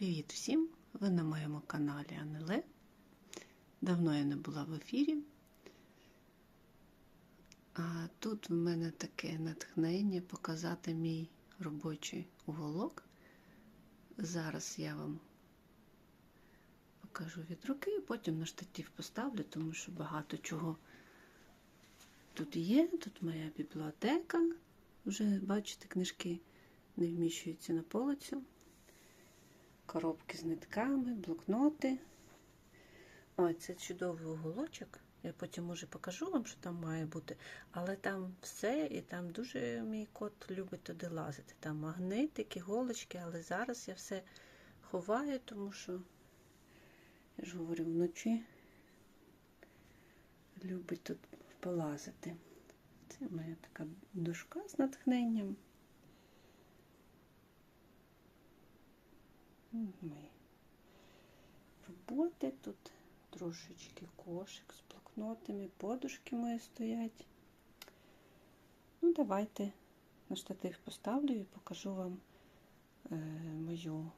Привіт всім! Ви на моєму каналі Анеле. Давно я не була в ефірі. А тут в мене таке натхнення показати мій робочий уголок. Зараз я вам покажу від руки, потім на штатив поставлю, тому що багато чого тут є. Тут моя бібліотека. Вже бачите, книжки не вміщуються на полицю коробки з нитками, блокноти. Ой, це чудовий уголочок. Я потім може покажу вам, що там має бути. Але там все, і там дуже мій кот любить туди лазити. Там магнитики, голочки, але зараз я все ховаю, тому що, я ж говорю, вночі любить тут полазити. Це моя така дошка з натхненням. Мої роботи. Тут трошечки кошик з блокнотами, подушки мої стоять. Ну, давайте на штатив поставлю і покажу вам е, мою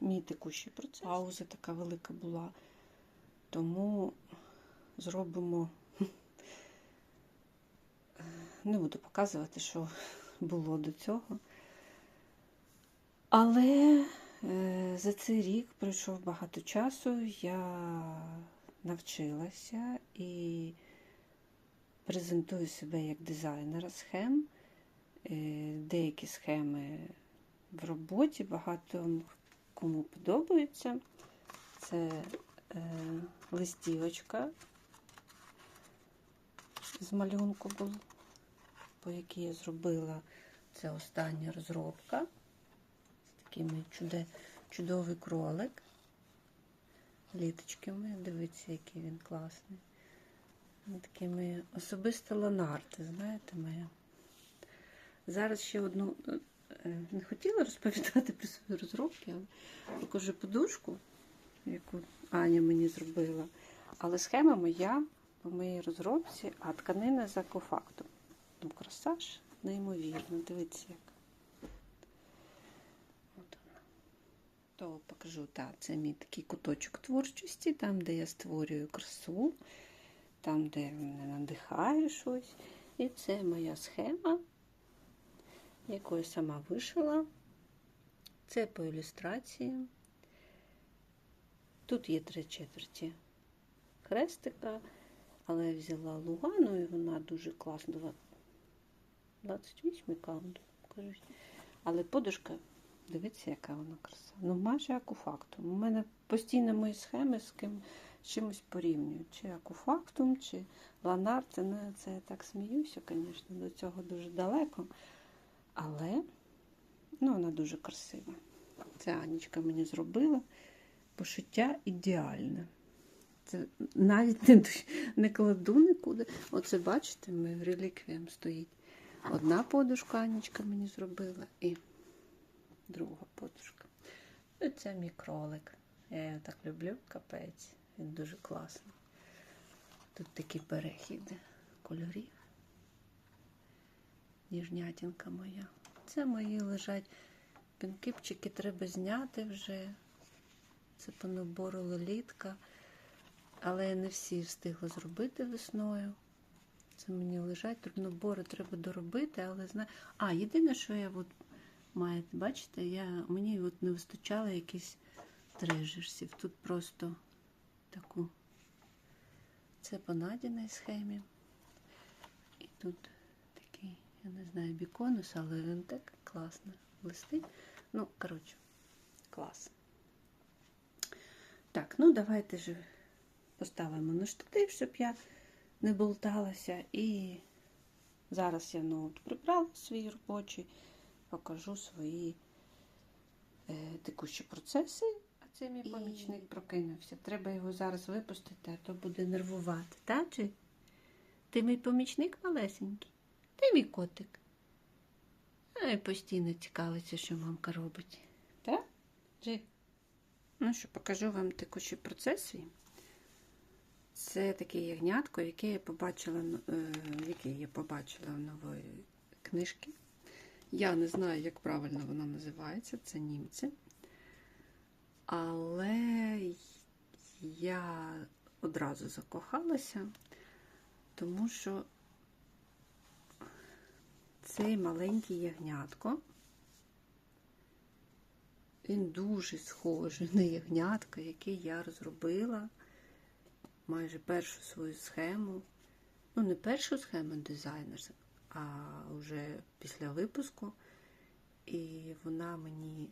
мій текущий процес. Пауза така велика була, тому зробимо, не буду показувати, що було до цього. Але Е, за цей рік пройшов багато часу, я навчилася і презентую себе як дизайнера схем. Е, деякі схеми в роботі, багато кому подобаються. Це е, листівочка з малюнку, по якій я зробила це остання розробка такими чуде, чудовий кролик. Літочками. Дивіться, який він класний. Такими особисто ланарти, знаєте, моя. Зараз ще одну е, не хотіла розповідати про свої розробки, але покажу подушку, яку Аня мені зробила. Але схема моя по моїй розробці, а тканина за кофактом. Ну, красаж, неймовірно, дивіться як. То покажу, так, це мій такий куточок творчості, там, де я створюю красу, там, де мене надихає щось. І це моя схема, яку я сама вишила. Це по ілюстрації. Тут є три четверті хрестика, але я взяла лугану і вона дуже класна. 28 каунт, кажуть. Але подушка Дивіться, яка вона краса. Ну, майже акуфактум. У мене постійно мої схеми з ким з чимось порівнюють. Чи акуфактум, чи ланар. Це, не, це я так сміюся, звісно, до цього дуже далеко. Але ну, вона дуже красива. Це Анічка мені зробила. Пошиття ідеальне. Це навіть не не кладу нікуди. Оце, бачите, ми реліквієм стоїть. Одна подушка Анічка мені зробила. і друга подушка. І це мій кролик. Я його так люблю, капець. Він дуже класний. Тут такий перехід кольорів. Ніжнятінка моя. Це мої лежать пінкипчики, треба зняти вже. Це по набору лолітка. Але я не всі встигла зробити весною. Це мені лежать. Тут набори треба доробити, але знаю. А, єдине, що я от маєте, бачите, я, мені от не вистачало якісь трежерсів. Тут просто таку. Це по надіній схемі. І тут такий, я не знаю, біконус, але він так класно блистить. Ну, коротше, клас. Так, ну давайте ж поставимо на штатив, щоб я не болталася. І зараз я ноут прибрала свій робочий покажу свої е, текущі процеси. А це мій помічник прокинувся. Треба його зараз випустити, а то буде нервувати. Так, Джи? Ти мій помічник малесенький? Ти мій котик. Ай, постійно цікавиться, що мамка робить. Так? Джи? Ну що, покажу вам текущі процеси. Це таке ягнятко, яке я побачила, е, яке я побачила в нової книжки. Я не знаю, як правильно воно називається, це німці. Але я одразу закохалася, тому що цей маленький ягнятко, він дуже схожий на ягнятка, який я розробила майже першу свою схему. Ну, не першу схему дизайнер, а вже після випуску. І вона мені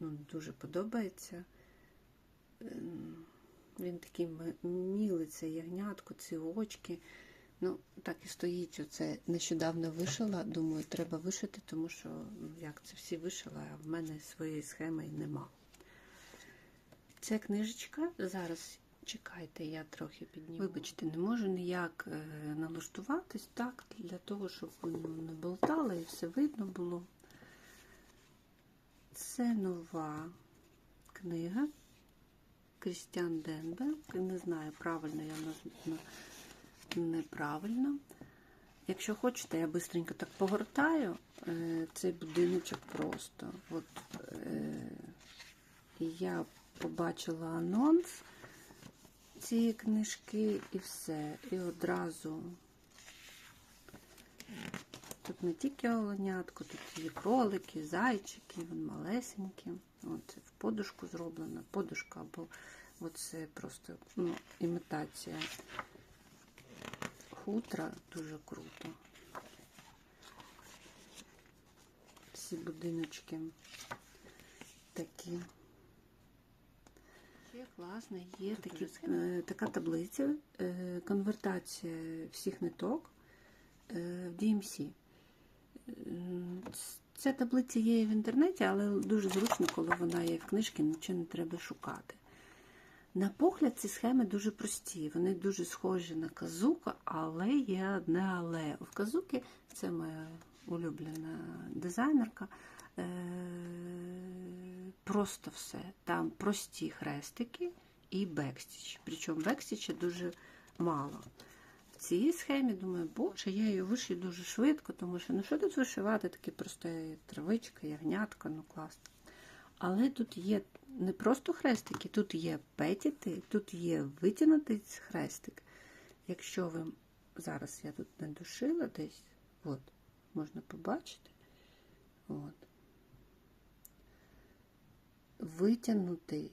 ну, дуже подобається. Ем, Він такий мілий, це ягнятко, ці очки. Ну, так і стоїть. Оце нещодавно вишила. Думаю, треба вишити, тому що як це всі вишила, а в мене своєї схеми нема. Ця книжечка зараз. Чекайте, я трохи підніму. Вибачте, не можу ніяк е, налаштуватись так, для того, щоб воно не болтало і все видно було. Це нова книга Крістіан Денберг. Не знаю, правильно я назв... неправильно. Якщо хочете, я швидко так погортаю е, цей будиночок просто. От е, я побачила анонс цієї книжки і все. І одразу тут не тільки оленятко, тут є кролики, зайчики, вон малесенькі. От, в подушку зроблена. Подушка або оце просто ну, імітація хутра дуже круто. Всі будиночки такі. Ще класно, є такі, е, така таблиця, е, конвертація всіх ниток е, в DMC. Ця таблиця є в інтернеті, але дуже зручно, коли вона є в книжці, нічого не треба шукати. На погляд, ці схеми дуже прості, вони дуже схожі на казука, але є одне але. В казуки це моя улюблена дизайнерка. Просто все. Там прості хрестики і бекстіч. Причому бекстіча дуже мало. В цій схемі, думаю, боже, я її вишию дуже швидко, тому що ну що тут вишивати, такі прості травичка, ягнятка, ну класно. Але тут є не просто хрестики, тут є петіти, тут є витягнутий хрестик. Якщо ви зараз я тут не душила десь, от, можна побачити. От. Витягнутий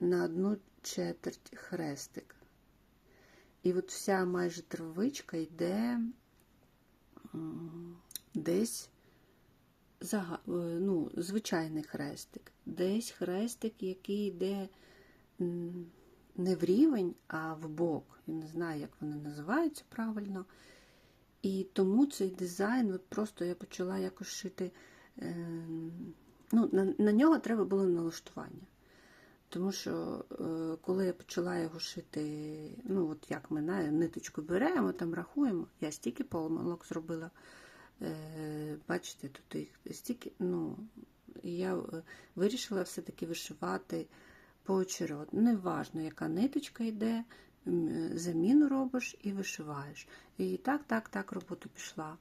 на одну четверть хрестик. І от вся майже травичка йде десь ну, звичайний хрестик, десь хрестик, який йде не в рівень, а в бок. Я не знаю, як вони називаються правильно. І тому цей дизайн, от просто я почала якось шити. Ну, На, на нього треба було налаштування. Тому що е, коли я почала його шити, ну от як ми на ниточку беремо, там рахуємо, я стільки помилок зробила. Е, бачите, тут їх стільки, ну, я е, вирішила все-таки вишивати поочередно. Неважно, яка ниточка йде, заміну робиш і вишиваєш. І так, так, так робота пішла.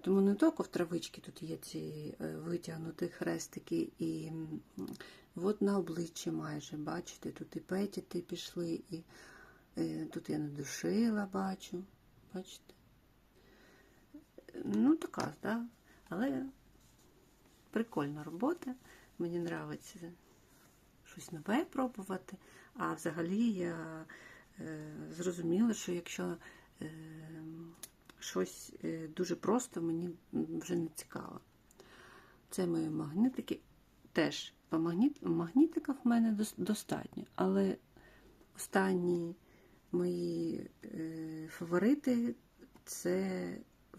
Тому не тільки в травичці тут є ці витягнуті хрестики, і от на обличчі майже, бачите, тут і петіти пішли, і тут я надушила, бачу. Бачите? Ну, така, да? але прикольна робота. Мені подобається щось нове пробувати. А взагалі я е, зрозуміла, що якщо е, щось е, дуже просто, мені вже не цікаво. Це мої магнітики. Теж по магніт, магнітиках в мене достатньо, але останні мої е, фаворити це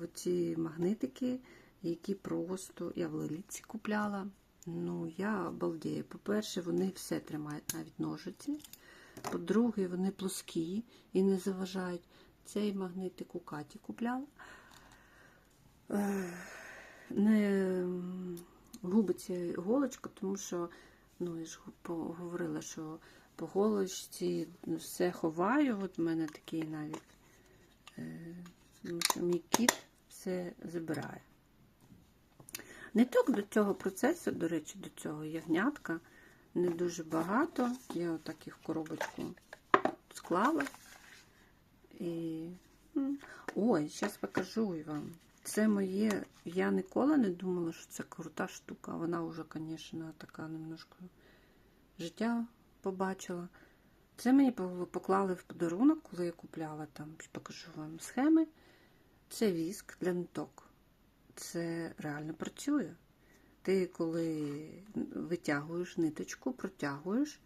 оці магнитики, які просто я в леліці купляла. Ну, я балдею. По-перше, вони все тримають, навіть ножиці. По-друге, вони плоскі і не заважають. Цей магнитик у Каті купляла. Не губиться голочка, тому що, ну, я ж говорила, що по голочці все ховаю. От в мене такий навіть. Е, мій кіт все забирає. Не тільки до цього процесу, до речі, до цього ягнятка, не дуже багато. Я отак їх коробочку склала. І... Ой, зараз покажу вам. Це моє. Я ніколи не думала, що це крута штука. Вона вже, звісно, така немножко життя побачила. Це мені поклали в подарунок, коли я купляла там, покажу вам схеми. Це віск для ниток. Це реально працює. Ти коли витягуєш ниточку, протягуєш,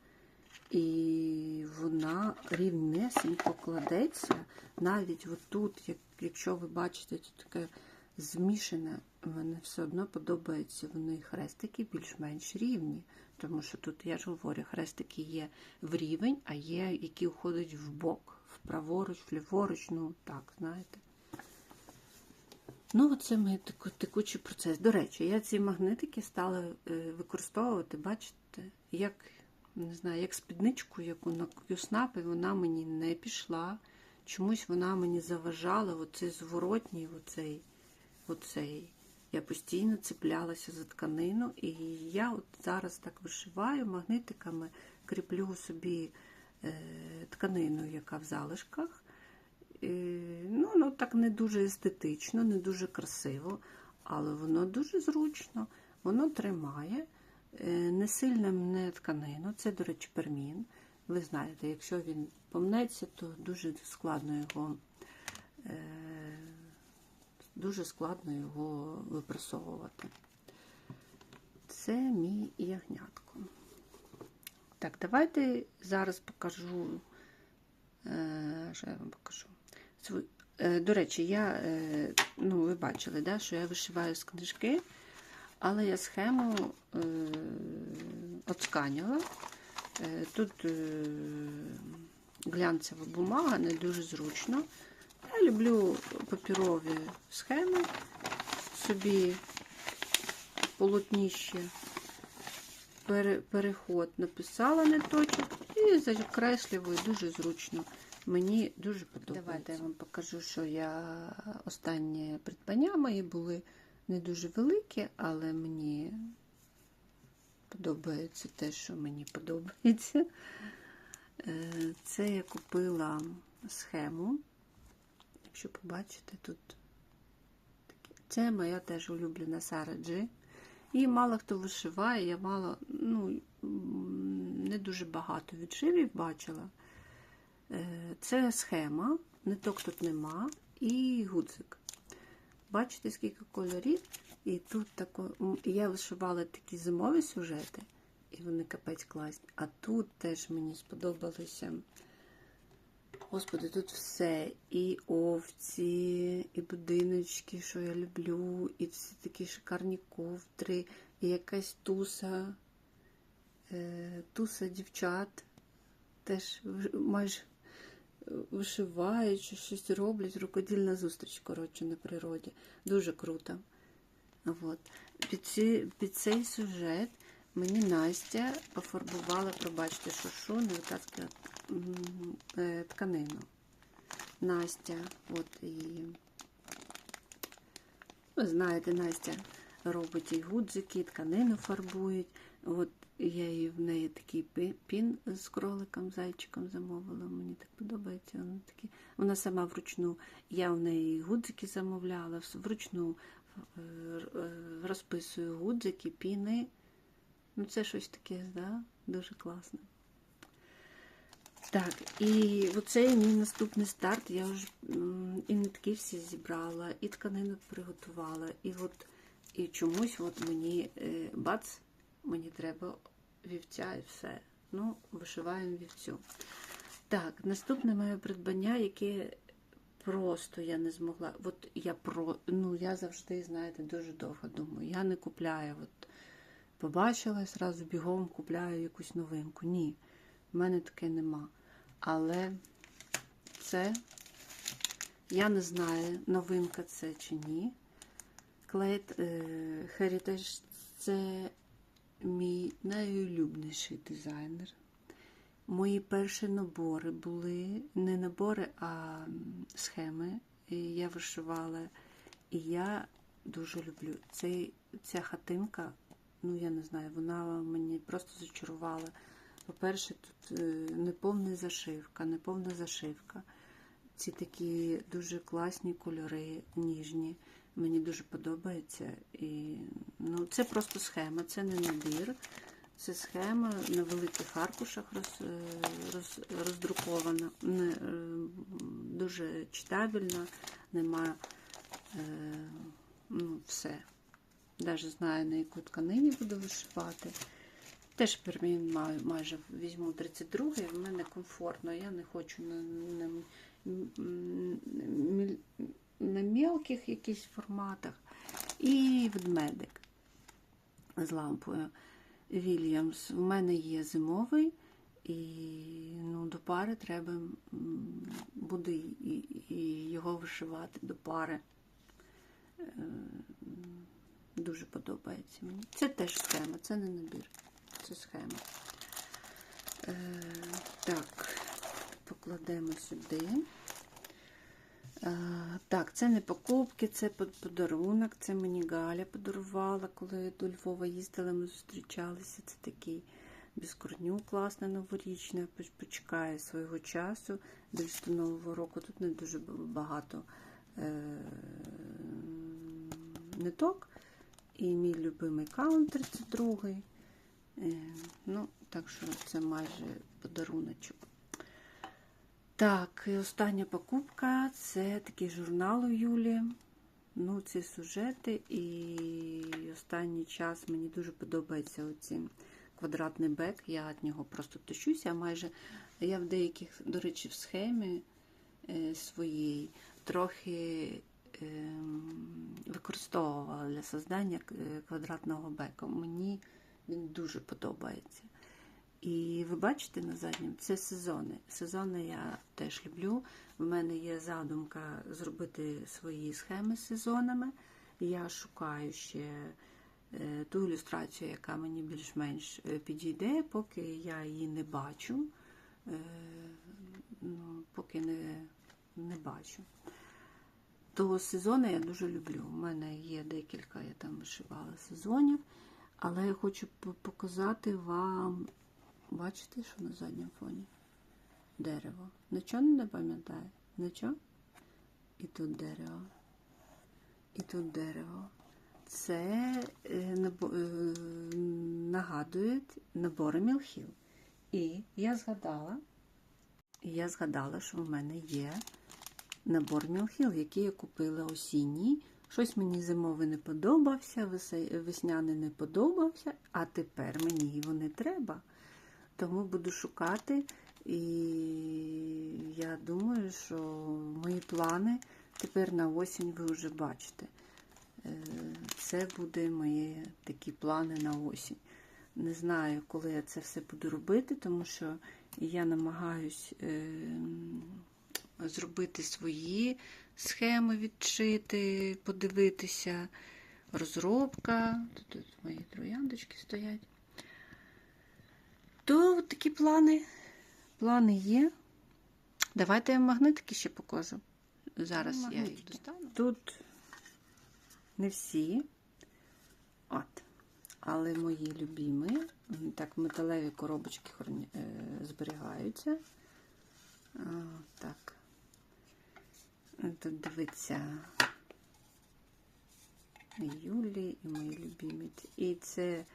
і вона рівнесенько кладеться. Навіть отут, як, якщо ви бачите, тут таке змішане, мене все одно подобається. Вони хрестики більш-менш рівні. Тому що тут, я ж говорю, хрестики є в рівень, а є, які входять в бок, вправоруч, вліворуч, ну так, знаєте. Ну, оце мій текучий процес. До речі, я ці магнитики стала е, використовувати, бачите, як не знаю, як спідничку, яку на QSnap, і вона мені не пішла. Чомусь вона мені заважала, оцей зворотній, оцей, оцей. Я постійно цеплялася за тканину, і я от зараз так вишиваю магнитиками, кріплю собі е, тканину, яка в залишках. Е, ну, воно так не дуже естетично, не дуже красиво, але воно дуже зручно, воно тримає, не сильно мне тканину. Це, до речі, пермін. Ви знаєте, якщо він помнеться, то дуже складно його, е, дуже складно його випрасовувати. Це мій ягнятко. Так, давайте зараз покажу. Е, Що я вам покажу? Е, До речі, я, е, ну, ви бачили, да, що я вишиваю з книжки, але я схему е. Е, Тут е, глянцева бумага, не дуже зручно. Я люблю папірові схеми, собі полотніще, пере- переход написала ниточок і закреслюю дуже зручно. Мені дуже подобається. Давайте я вам покажу, що я останні придбання мої були не дуже великі, але мені подобається те, що мені подобається. Е, Це я купила схему. Якщо побачите, тут. Це моя теж улюблена Сара Джи. Її мало хто вишиває, я мало, ну, не дуже багато відшивів бачила. Е, Це схема, ниток тут нема, і гудзик. Бачите, скільки кольорів? І тут тако, я вишивала такі зимові сюжети, і вони капець класні. А тут теж мені сподобалося. Господи, тут все. І овці, і будиночки, що я люблю, і всі такі шикарні ковдри, і якась туса, е, туса дівчат. Теж майже вишивають, чи щось роблять, рукодільна зустріч, коротше, на природі. Дуже круто. От. Під, ці, під цей сюжет мені Настя пофарбувала, пробачте, що що, не витаскала е, тканину. Настя, от і ви знаєте, Настя робить і гудзики, і тканину фарбують. От я її в неї такий пін з кроликом, зайчиком замовила. Мені так подобається. Вона, такі... вона сама вручну. Я в неї гудзики замовляла, вручну е, е, розписую гудзики, піни. Ну, це щось таке, да? дуже класно. Так, і оцей мій наступний старт. Я вже і нитки всі зібрала, і тканину приготувала. І от і чомусь от мені е, бац, мені треба вівця і все. Ну, вишиваємо вівцю. Так, наступне моє придбання, яке просто я не змогла. От я про, ну я завжди, знаєте, дуже довго думаю. Я не купляю. От побачила і зразу бігом купляю якусь новинку. Ні, в мене таке нема. Але це я не знаю, новинка це чи ні. Клейт е, Heritage це мій найулюбніший дизайнер. Мої перші набори були не набори, а схеми. І я вишивала. І я дуже люблю. Цей, ця хатинка ну я не знаю, вона мені просто зачарувала. По-перше, тут е, неповна зашивка, неповна зашивка. Ці такі дуже класні кольори, ніжні. Мені дуже подобається. І, ну, це просто схема, це не набір. Це схема на великих аркушах роз, е, роз, роздрукована. Не, е, дуже читабельна, нема е, ну, все. Навіть знаю, на яку тканині буду вишивати. Теж пермін маю, майже візьму 32-й, в мене комфортно, я не хочу на, на, м- м- на мелких якихось форматах. І ведмедик з лампою. Вільямс. У мене є зимовий, і ну, до пари треба буде і, і його вишивати до пари. Е, Дуже подобається мені. Це теж схема, це не набір, це схема. Е, так, покладемо сюди. Так, це не покупки, це подарунок. Це мені Галя подарувала, коли до Львова їздила, ми зустрічалися. Це такий безкорню класний новорічний. Почекає свого часу. Більш до Нового року тут не дуже багато е- ниток. І мій любимий каунт 32. Е, ну, так що це майже подаруночок. Так, і остання покупка це такий журнал у Юлі. Ну, це сюжети, і останній час мені дуже подобається оці квадратний бек. Я від нього просто тащуся. Майже я в деяких, до речі, в схемі е, своїй трохи е, використовувала для создання е, квадратного бека. Мені він дуже подобається. І ви бачите на задньому, це сезони. Сезони я теж люблю. В мене є задумка зробити свої схеми з сезонами. Я шукаю ще е, ту ілюстрацію, яка мені більш-менш е, підійде, поки я її не бачу. Е, ну, поки не, не бачу. То сезони я дуже люблю. У мене є декілька, я там вишивала сезонів, але я хочу показати вам. Бачите, що на задньому фоні? Дерево. Нічого не пам'ятаю? Нічого? І тут дерево. І тут дерево. Це е, е, нагадує набори Мілхіл. І я згадала, я згадала, що в мене є набор Мілхіл, який я купила осінній. Щось мені зимовий не подобався, весняний не подобався, а тепер мені його не треба. Тому буду шукати, і я думаю, що мої плани тепер на осінь ви вже бачите. Е, Це буде мої такі плани на осінь. Не знаю, коли я це все буду робити, тому що я намагаюсь е, зробити свої схеми, відчити, подивитися. Розробка. Тут, тут мої трояндочки стоять. То такі плани. Плани є. Давайте я магнитики ще покажу. Зараз я їх Магнитики. достану. Тут не всі. От. Але мої любимі. М, Так, металеві коробочки е, зберігаються. А, так. Тут дивиться і Юлі, і мої любимі. І це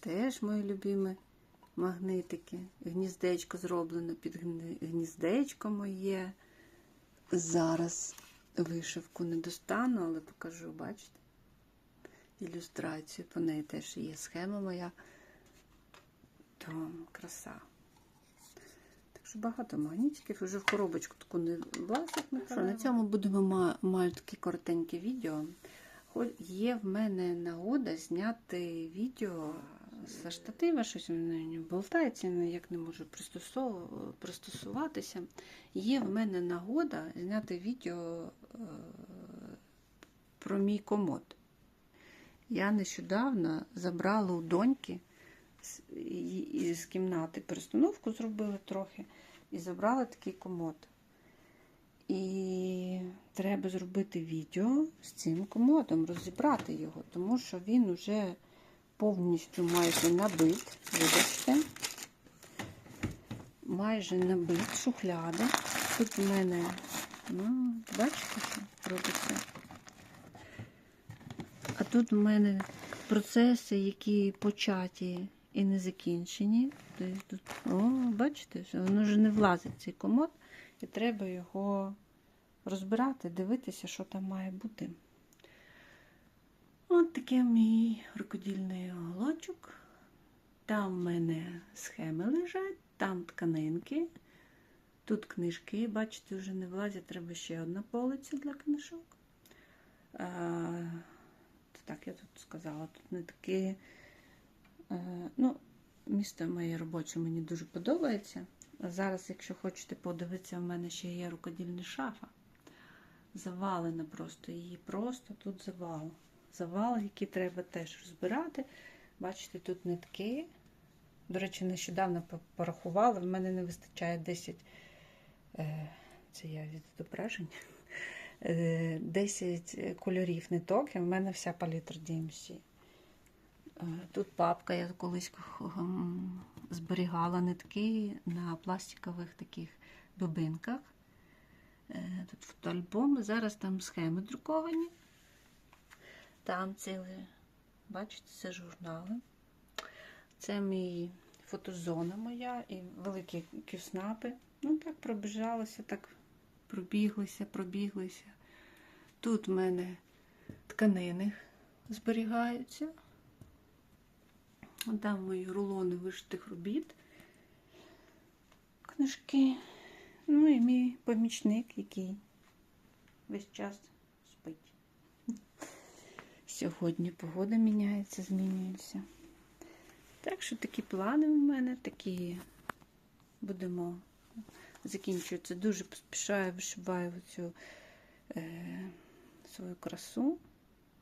теж мої любимі магнитики. Гніздечко зроблено під гніздечко моє. Зараз вишивку не достану, але покажу, бачите? Ілюстрацію. По неї теж є схема моя. То краса. Так що багато магнітиків. Вже в коробочку таку не власник не Що, на цьому будемо ма- маю таке коротеньке відео. Є в мене нагода зняти відео за штатива, щось воно болтається, ніяк не можу пристосуватися. Є в мене нагода зняти відео е, про мій комод. Я нещодавно забрала у доньки з, кімнати перестановку зробила трохи і забрала такий комод. І треба зробити відео з цим комодом, розібрати його, тому що він уже повністю майже набит, вибачте. Майже набит шухляди. Тут в мене, ну, бачите, що робиться? А тут в мене процеси, які початі і не закінчені. Тут, о, бачите, що воно вже не влазить цей комод, і треба його розбирати, дивитися, що там має бути. Такий мій рукодільний оголочок. Там в мене схеми лежать, там тканинки. Тут книжки, бачите, вже не влазять, треба ще одна полиця для книжок. А, так, я тут сказала, тут не такі. Е, ну, місто моє робоче мені дуже подобається. Зараз, якщо хочете подивитися, в мене ще є рукодільна шафа. Завалена просто, її просто тут завал. Завал, який треба теж розбирати. Бачите, тут нитки. До речі, нещодавно порахувала, в мене не вистачає 10. е, Це я від зображень. е, 10 кольорів ниток, і в мене вся палітра DMC. Е, Тут папка, я колись зберігала нитки на пластикових таких бобинках. Е, Тут фотоальбоми, зараз там схеми друковані. Там ціле, бачите, це журнали. Це мій фотозона моя і великі ківснапи. Ну, так пробіжалося, так пробіглися, пробіглися. Тут в мене тканини зберігаються. Там мої рулони вишитих робіт, книжки. Ну і мій помічник, який весь час. Сьогодні погода міняється, змінюється. Так що такі плани в мене, такі будемо закінчуватися. Дуже поспішаю, вишиваю цю е, свою красу.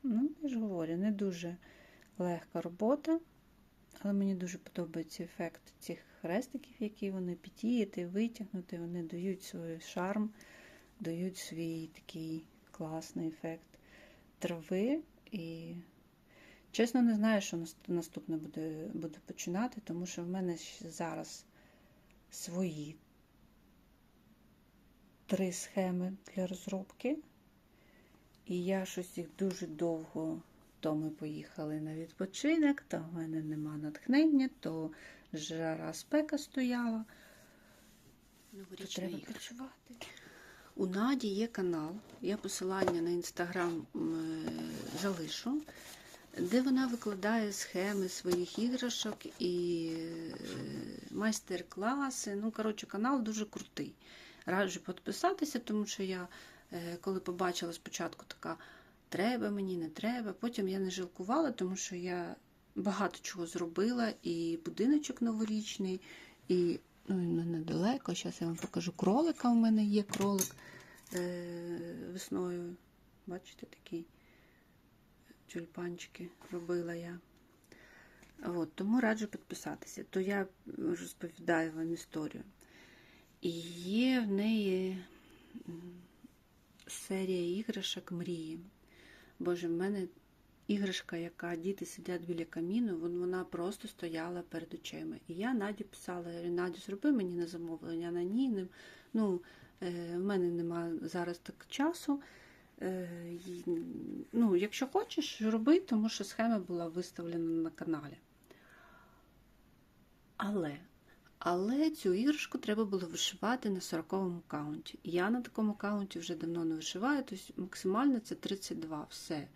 Ну, я ж говорю, не дуже легка робота, але мені дуже подобається ефект цих хрестиків, які вони підіяти, витягнути, вони дають свій шарм, дають свій такий класний ефект трави. І чесно, не знаю, що наступне буде, буде починати, тому що в мене зараз свої три схеми для розробки. І я щось їх дуже довго, то ми поїхали на відпочинок, то в мене нема натхнення, то жара спека стояла. То треба працювати. У Наді є канал, я посилання на інстаграм залишу, де вона викладає схеми своїх іграшок і е, майстер-класи. Ну, коротше, канал дуже крутий. Раджу підписатися, тому що я, е, коли побачила спочатку така треба мені, не треба. Потім я не жалкувала, тому що я багато чого зробила, і будиночок новорічний, і ну, недалеко. Зараз я вам покажу кролика. У мене є кролик е, весною. Бачите, такі тюльпанчики робила я. От, Тому раджу підписатися. То я розповідаю вам історію. І є в неї серія іграшок мрії. Боже, в мене іграшка, яка діти сидять біля каміну, вона просто стояла перед очима. І я Наді писала, Надю, зроби мені на замовлення, на ні. Не, ну, е, в мене немає зараз так часу. Е, ну, Якщо хочеш, роби, тому що схема була виставлена на каналі. Але але цю іграшку треба було вишивати на 40-му каунті. Я на такому каунті вже давно не вишиваю, тобто максимально це 32. Все.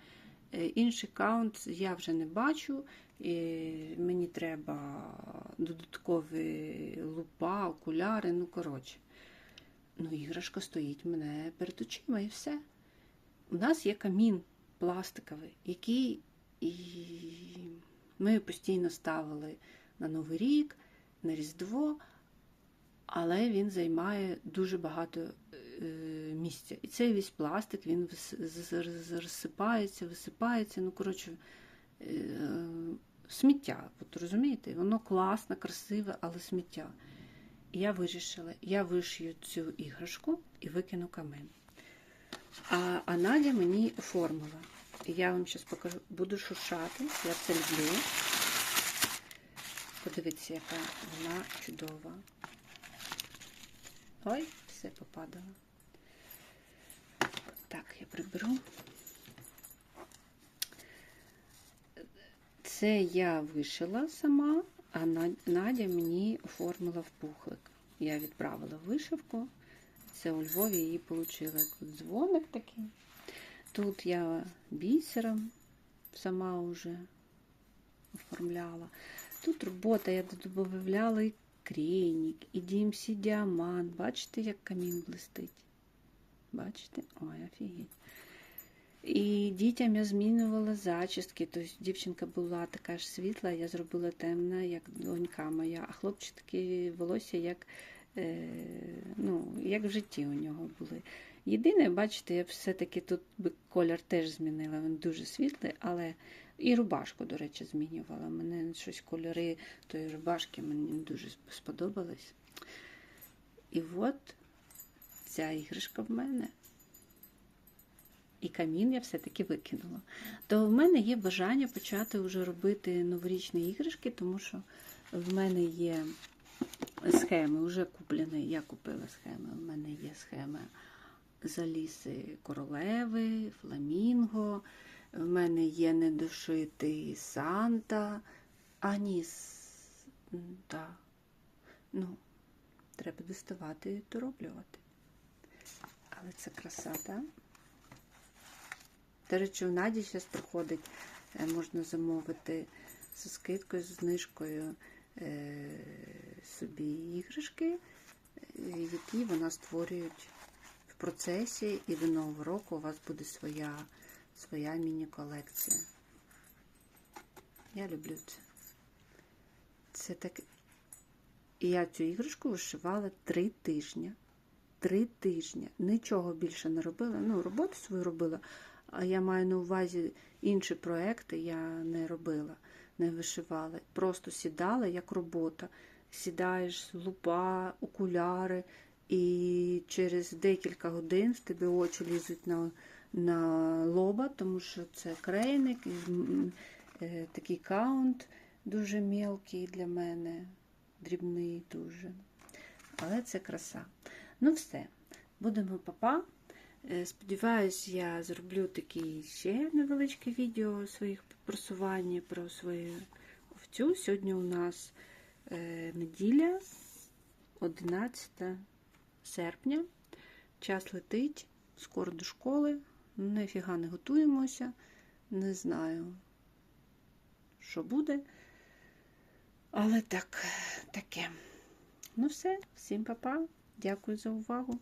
Е, інший каунт я вже не бачу, і мені треба додаткові лупа, окуляри, ну, коротше. Ну, іграшка стоїть мене перед очима і все. У нас є камін пластиковий, який і ми постійно ставили на Новий рік на Різдво, але він займає дуже багато е, місця. І цей весь пластик він розсипається, висипається. Ну, коротше, е, сміття. От розумієте? Воно класне, красиве, але сміття. І я вирішила, я вишию цю іграшку і викину камин. А а Надя мені оформила. Я вам зараз покажу, буду шуршати, я це люблю. Подивіться, яка вона чудова. Ой, все попадало. Так, я приберу. Це я вишила сама, а Надя мені оформила в пухлик. Я відправила вишивку. Це у Львові її отримала. Тут дзвоник такий. Тут я бісером сама вже оформляла. Тут робота, я додавала і крейник, і DMC діамант. Бачите, як камін блистить? Бачите? Ой, офігеть. І дітям я змінювала зачіски. Тобто дівчинка була така ж світла, я зробила темна, як донька моя, а хлопчики волосся як, ну, як в житті у нього були. Єдине, бачите, я все-таки тут би колір теж змінила. Він дуже світлий, але і рубашку, до речі, змінювала. Мене щось кольори тої рубашки мені дуже сподобались. І от ця іграшка в мене. І камін я все-таки викинула. То в мене є бажання почати вже робити новорічні іграшки, тому що в мене є схеми, вже куплені. Я купила схеми. В мене є схеми заліси королеви, фламінго. В мене є недошитий Санта. А ні, с- Ну, треба доставати і дороблювати. Але це краса, так? До речі, у Наді зараз проходить, е, можна замовити зі скидкою, з знижкою собі іграшки, е, які вона створюють в процесі, і до Нового року у вас буде своя, своя міні-колекція. Я люблю це. Це так. І я цю іграшку вишивала три тижні. Три тижні. Нічого більше не робила. Ну, роботу свою робила, а я маю на увазі інші проекти я не робила, не вишивала. Просто сідала як робота. Сідаєш, лупа, окуляри, і через декілька годин в тебе очі лізуть на, на лоба, тому що це крейник, е, такий каунт дуже мелкий для мене, дрібний дуже. Але це краса. Ну, все, будемо папа. Е, Сподіваюсь, я зроблю такі ще невеличке відео своїх просування про свою овцю. Сьогодні у нас е, неділя, 11 серпня. Час летить, скоро до школи. Нифіга не готуємося. Не знаю, що буде. Але так, таке. Ну все, всім па-па. Дякую за увагу.